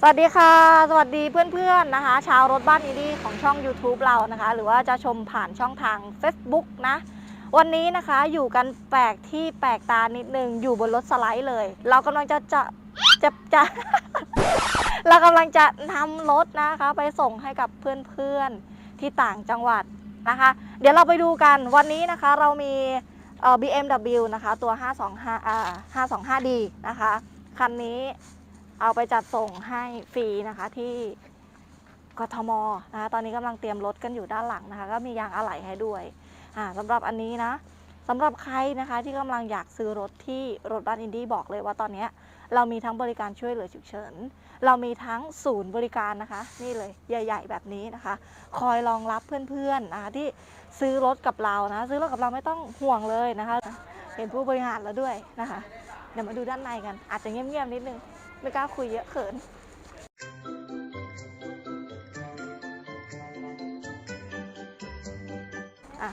สวัสดีค่ะ สวัสดีเพื่อนๆนะคะ ชาวรถบ้านอีดี้ของช่อง YouTube เรานะคะ หรือว่าจะชมผ่านช่องทาง Facebook นะ วันนี้นะคะอยู่กันแปลกที่แปลกตานิดนึง อยู่บนรถสไลด์เลย เรากำลังจะจะจะจะ เรากำลังจะนำรถนะคะ ไปส่งให้กับเพื่อนๆที่ต่างจังหวัดนะคะ เดี๋ยวเราไปดูกันวันนี้นะคะเรามีเอ่อ BMW นะคะ ตัว 525 525D นะคะ คันนี้ เอาไปจัดส่งให้ฟรีนะคะที่กทมนะคะตอนนี้กำลังเตรียมรถกันอยู่ด้านหลังนะคะ ก็มียางอะไหล่ให้ด้วยอ่าสำหรับอันนี้นะสำหรับใครนะคะที่กำลังอยากซื้อรถที่รถบ้านอินดี้บอกเลยว่าตอนเนี้ยเรามีทั้งบริการช่วยเหลือฉุกเฉิน เรามีทั้งศูนย์บริการนะคะ นี่เลยใหญ่ ๆ แบบนี้นะคะ คอยรองรับเพื่อนๆนะคะที่ซื้อรถกับเรานะซื้อรถกับเราไม่ต้องห่วงเลยนะคะ เห็นผู้บริหารแล้วด้วยนะคะ เดี๋ยวมาดูด้านในกัน อาจจะเงียบๆนิดนึง ไม่กล้าคุยเยอะเขินอะ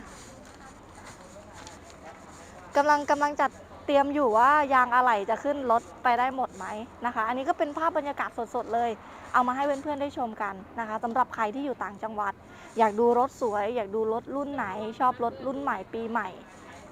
กำลังกำลังจัดเตรียมอยู่ว่ายางอะไหล่จะขึ้นรถไปได้หมดไหมนะคะ อันนี้ก็เป็นภาพบรรยากาศสดๆเลย เอามาให้เพื่อนๆได้ชมกันนะคะสำหรับใครที่อยู่ต่างจังหวัด อยากดูรถสวย อยากดูรถรุ่นไหน ชอบรถรุ่นใหม่ปีใหม่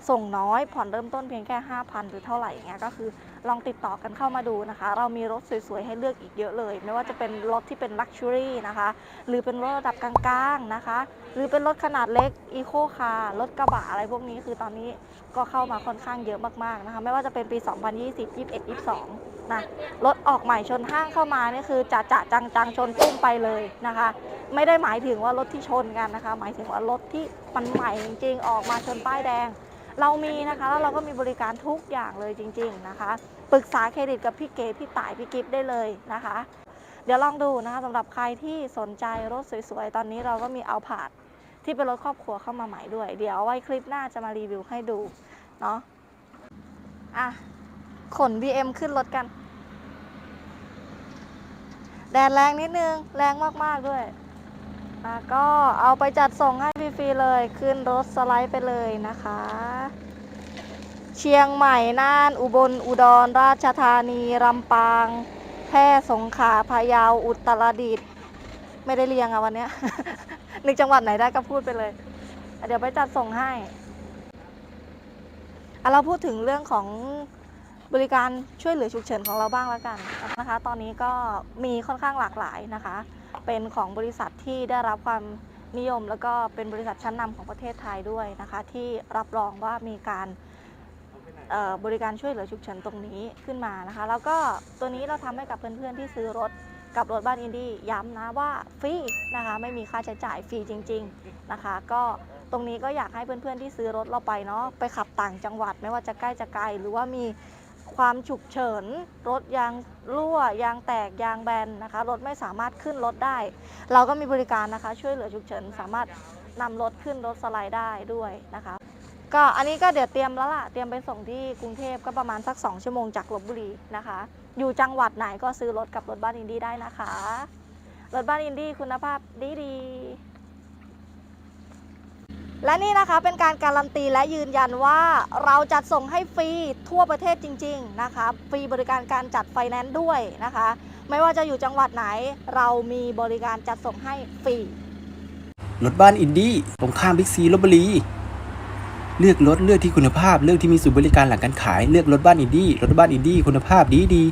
ส่งน้อยผ่อนเริ่มต้นเพียงแค่ 5,000 หรือเท่าไหร่อย่างเงี้ยก็คือลองติดต่อกันเข้ามาดูนะคะ เรามีรถสวยๆ ให้เลือกอีกเยอะเลย ไม่ว่าจะเป็นรถที่เป็นลักชัวรี่นะคะ หรือเป็นรถระดับกลางๆนะคะ หรือเป็นรถขนาดเล็กอีโคคาร์รถกระบะอะไรพวกนี้คือตอนนี้ก็เข้ามาค่อนข้างเยอะมากๆนะคะ ไม่ว่าจะเป็นปี 2020 21 22นะรถออกใหม่ชนห้างเข้ามานี่คือจะจะจังจังๆชนปุ้มไปเลยนะคะ ไม่ได้หมายถึงว่ารถที่ชนกันนะคะ หมายถึงว่ารถที่มันใหม่จริงๆออกมาชนป้ายแดง เรามีนะคะแล้วเราก็มีบริการทุกอย่างเลยจริง ๆนะคะ ปรึกษาเครดิตกับพี่เก๋พี่ต่ายพี่กิฟได้เลยนะคะ เดี๋ยวลองดูนะคะสำหรับใครที่สนใจรถสวยๆ ตอนนี้เราก็มีเอาผาดที่เป็นรถครอบครัวเข้ามาใหม่ด้วย เดี๋ยวไว้คลิปหน้าจะมารีวิวให้ดูเนาะอะขน BM ขึ้นรถกัน แดดแรงนิดนึง แรงมาก ๆ ด้วย อะก็เอาไปจัดส่งให้ฟรีๆเลย ขึ้นรถสไลด์ไปเลยนะคะ เชียงใหม่ น่าน อุบล อุดร ราชธานี ลำปาง แพร่ สงขลา พะเยา อุตรดิตถ์ ไม่ได้เรียงอะวันเนี้ย นึกจังหวัดไหนได้ก็พูดไปเลย เดี๋ยวไปจัดส่งให้อะเราพูดถึงเรื่องของ บริการช่วยเหลือฉุกเฉินของเราบ้างแล้วกันนะคะ ตอนนี้ก็มีค่อนข้างหลากหลายนะคะ เป็นของบริษัทที่ได้รับความนิยมแล้วก็เป็นบริษัทชั้นนำของประเทศไทยด้วยนะคะ ที่รับรองว่ามีการบริการช่วยเหลือฉุกเฉินตรงนี้ขึ้นมานะคะ แล้วก็ตัวนี้เราทำให้กับเพื่อนๆที่ซื้อรถกับรถบ้านอินดี้ย้ำนะว่าฟรีนะคะไม่มีค่าใช้จ่ายฟรีจริง ๆนะคะ ก็ตรงนี้ก็อยากให้เพื่อนๆที่ซื้อรถเราไปเนาะไปขับต่างจังหวัด ไม่ว่าจะใกล้จะไกลหรือว่ามี ความฉุกเฉิน รถยางรั่วยางแตกยางแบนนะคะ รถไม่สามารถขึ้นรถได้ เราก็มีบริการนะคะ ช่วยเหลือฉุกเฉินสามารถนำรถขึ้นรถสไลด์ได้ด้วยนะคะ ก็อันนี้ก็เดี๋ยวเตรียมแล้วล่ะเตรียมไปส่งที่กรุงเทพก็ประมาณสัก 2 ชั่วโมงจากลบบุรีนะคะ อยู่จังหวัดไหนก็ซื้อรถกับรถบ้านอินดี้ได้นะคะ รถบ้านอินดี้คุณภาพดีดี และนี่นะคะเป็นการการันตีและยืนยันว่าเราจัดส่งให้ฟรีทั่วประเทศจริง ๆนะคะฟรีบริการการจัดไฟแนนซ์ด้วยนะคะ ไม่ว่าจะอยู่จังหวัดไหน เรามีบริการจัดส่งให้ฟรีรถบ้านอินดี้ตรงข้ามบิ๊กซีลบบุรีเลือกรถเลือกที่คุณภาพ เลือกที่มีศูนย์บริการหลังการขาย เลือกรถบ้านอินดี้รถบ้านอินดี้คุณภาพดีดี